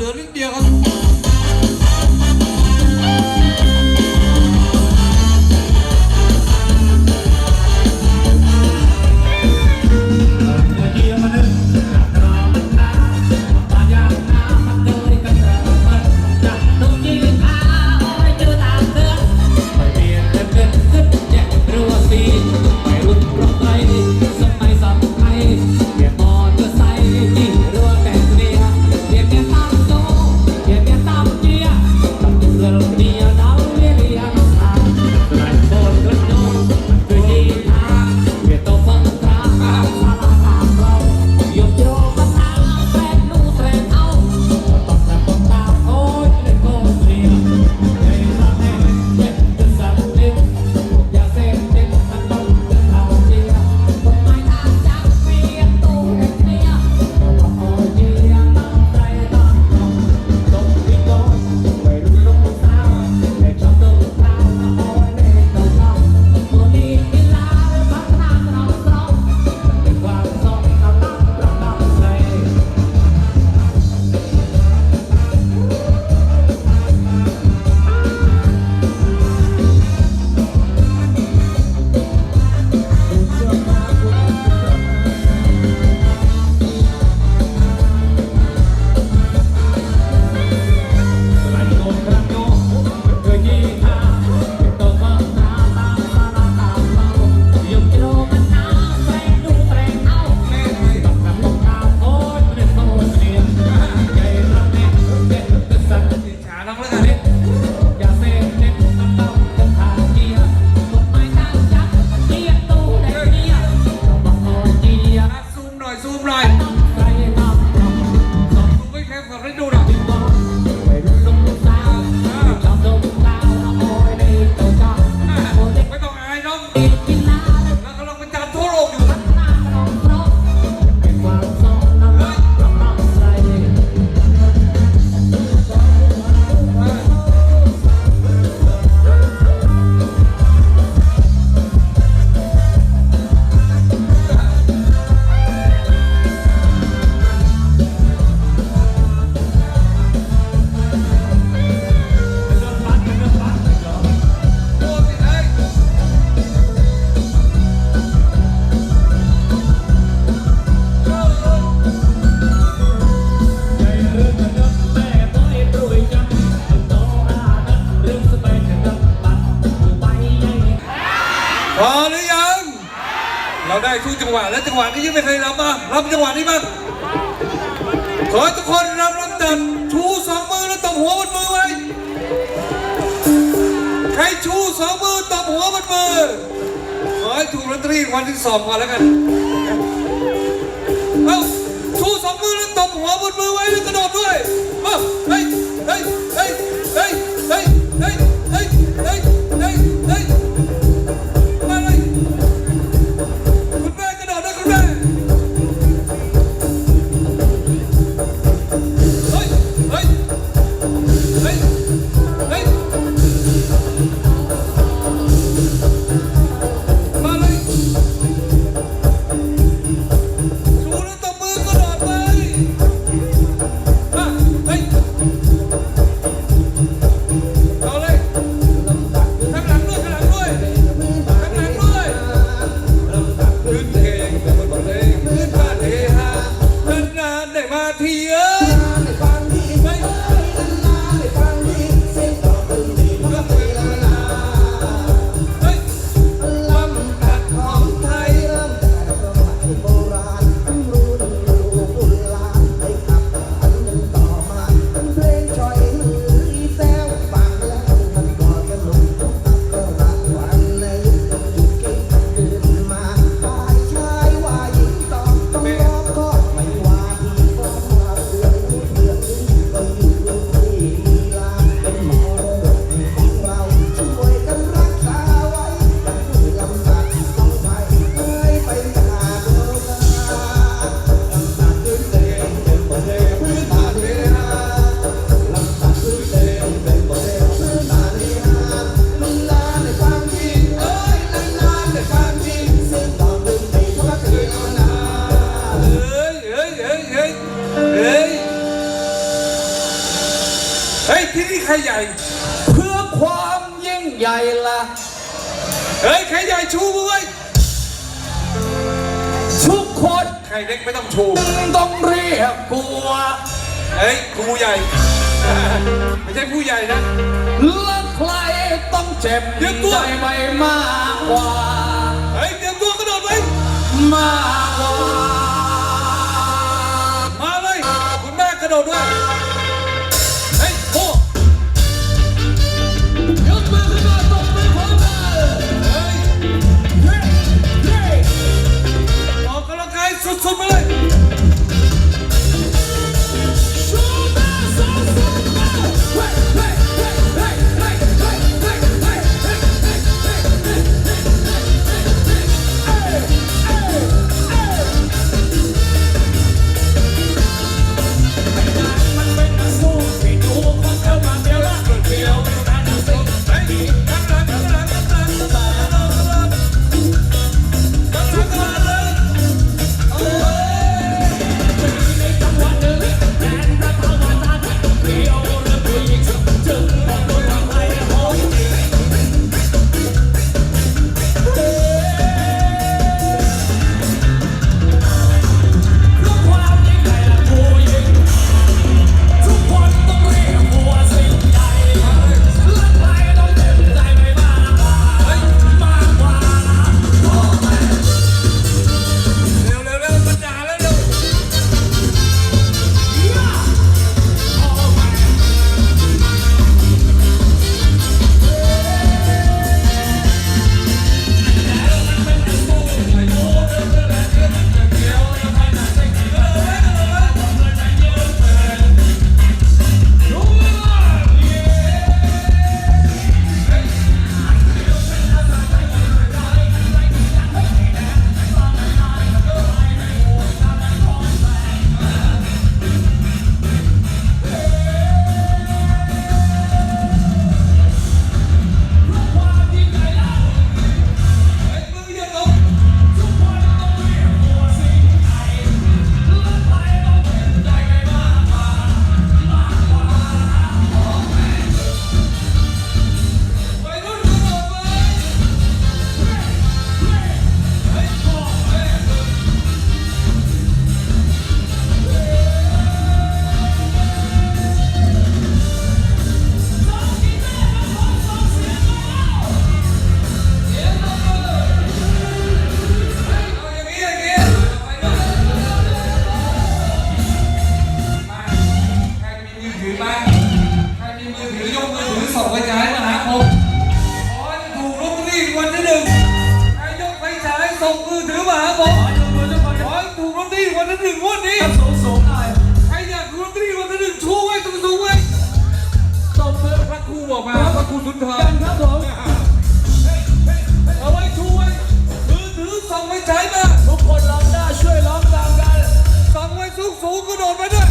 learning dia kan งหวะแล้วจังหวะนี้ยังไม่เคยรับมารับจังหวะนี้บ้างขอให้ทุกคนรับรับดับชูสองมือแล้วตบหัวบนมือไว้ใครชูสองมือตบหัวบนมือขอให้ถูกลอตเตอรี่วันที่สองก่อนแล้วกันเอาชูสองมือแล้วตบหัวบนมือไว้แล้วกระโดดด้วยเอาเฮ้ย Amen. ใหญ่ เพื่อความยิ่งใหญ่ละเฮ้ยใครใหญ่ชูมือไว้ทุกคนใครเล็กไม่ต้องชูต้องเรียกกูว่าเฮ้ยครูใหญ่ ไม่ใช่ผู้ใหญ่นะและใครต้องเจ็บใจไม่มากกว่า เฮ้ยเตรียมตัวกระโดดไปมากกว่า ออกมาพระคุณสุนทรครับผมเอาไว้ช่วยถือถือส่งไว้ใช้มาทุกคนร้องได้ช่วยร้องตามกันสั่งไว้สูงสูงก็โดดไปด้วย